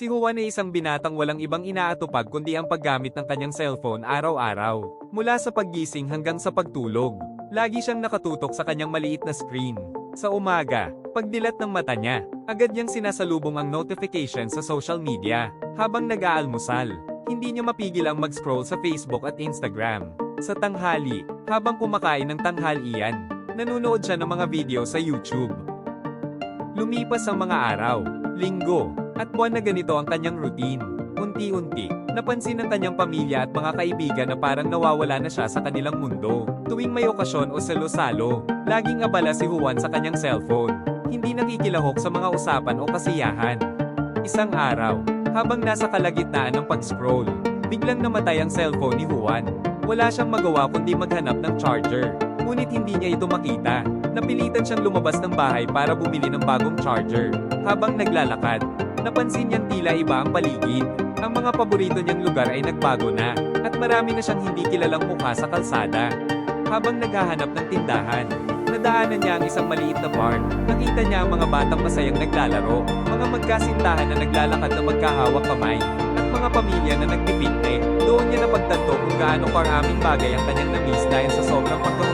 Si Juan ay isang binatang walang ibang inaatupag kundi ang paggamit ng kanyang cellphone araw-araw. Mula sa paggising hanggang sa pagtulog. Lagi siyang nakatutok sa kanyang maliit na screen. Sa umaga, pagdilat ng mata niya, agad niyang sinasalubong ang notification sa social media. Habang nag-aalmusal, hindi niya mapigil ang mag-scroll sa Facebook at Instagram. Sa tanghali, habang kumakain ng tanghalian, nanonood siya ng mga video sa YouTube. Lumipas ang mga araw, linggo, at buwan na ganito ang kanyang routine. Unti-unti, napansin ng kanyang pamilya at mga kaibigan na parang nawawala na siya sa kanilang mundo. Tuwing may okasyon o salo-salo, laging abala si Juan sa kanyang cellphone. Hindi nakikilahok sa mga usapan o kasiyahan. Isang araw, habang nasa kalagitnaan ng pag-scroll, biglang namatay ang cellphone ni Juan. Wala siyang magawa kundi maghanap ng charger. Ngunit hindi niya ito makita. Napilitan siyang lumabas ng bahay para bumili ng bagong charger. Habang naglalakad, napansin niyang tila iba ang paligid. Ang mga paborito niyang lugar ay nagbago na, at marami na siyang hindi kilalang mukha sa kalsada. Habang naghahanap ng tindahan, nadaanan niya ang isang maliit na bar. Nakita niya ang mga batang masayang naglalaro, mga magkasintahan na naglalakad na magkahawak kamay, at mga pamilya na nagpipiknik. Doon niya napagtanto kung gaano karaming bagay ang kanyang namiss dahil sa sobrang pagkahumaling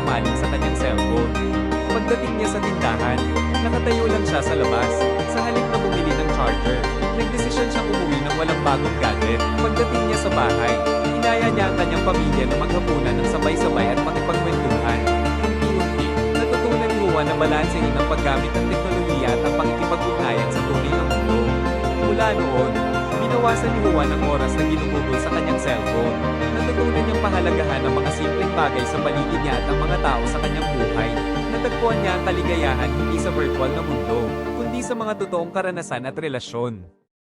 siya sa labas. Sa halip na bumili ng charger, nagdesisyon siyang umuwi ng walang bagong gadget. Pagdating niya sa bahay, inaya niya ang kanyang pamilya na maghapunan ng sabay-sabay at makipagkwentuhan. Unti-unti, natutunan ni Juan na balansehin ang paggamit ng teknolohiya at ang pakikipag-ugnayan sa tunay na mundo. Mula noon, binawasan ni Juan ang oras na ginugugol sa kanyang cellphone. Natutunan niyang pahalagahan ang mga simpleng bagay sa paligid niya at ang mga kaligayahan hindi sa virtual na mundo, kundi sa mga totoong karanasan at relasyon.